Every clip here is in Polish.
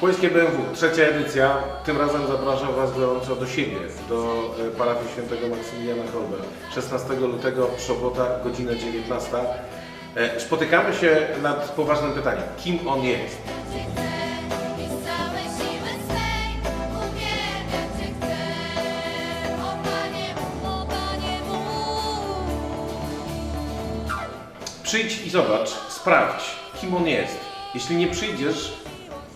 Płońskie BMW, trzecia edycja. Tym razem zapraszam Was gorąco do siebie, do e, parafii świętego Maksymiliana Kolbe. 16 lutego, sobota, godzina 19. E, Spotykamy się nad poważnym pytaniem. Kim on jest? Przyjdź i zobacz, sprawdź, kim on jest. Jeśli nie przyjdziesz,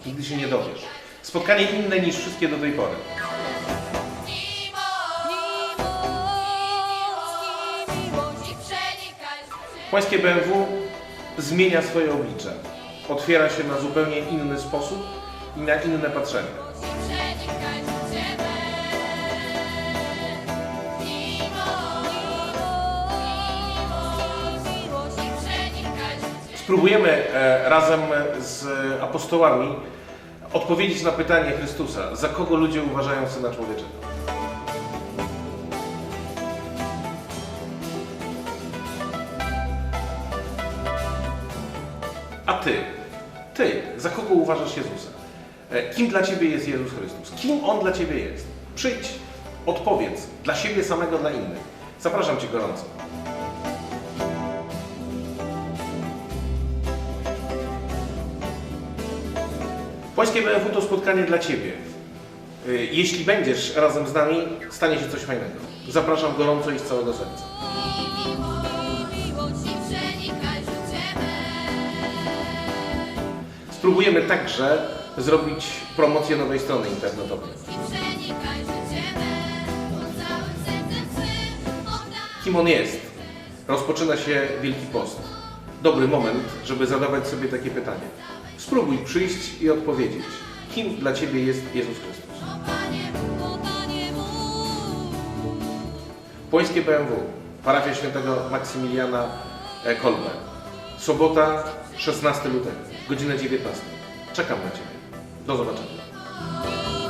nigdy się nie dowiesz. Spotkanie inne niż wszystkie do tej pory. Płońskie BMW zmienia swoje oblicze. Otwiera się na zupełnie inny sposób i na inne patrzenie. Spróbujemy e, razem z apostołami odpowiedzieć na pytanie Chrystusa, za kogo ludzie uważają Syna Człowieczego. A ty, ty, za kogo uważasz Jezusa? E, Kim dla ciebie jest Jezus Chrystus? Kim On dla ciebie jest? Przyjdź, odpowiedz dla siebie samego, dla innych. Zapraszam cię gorąco. Polskie BMW to spotkanie dla Ciebie. Y, Jeśli będziesz razem z nami, stanie się coś fajnego. Zapraszam gorąco i z całego serca. Spróbujemy także zrobić promocję nowej strony internetowej. Kim on jest? Rozpoczyna się Wielki Post. Dobry moment, żeby zadawać sobie takie pytanie. Spróbuj przyjść i odpowiedzieć. Kim dla Ciebie jest Jezus Chrystus? Płońskie BMW, parafia świętego Maksymiliana e, Kolbe. Sobota, 16 lutego, godzina 19. Czekam na Ciebie. Do zobaczenia.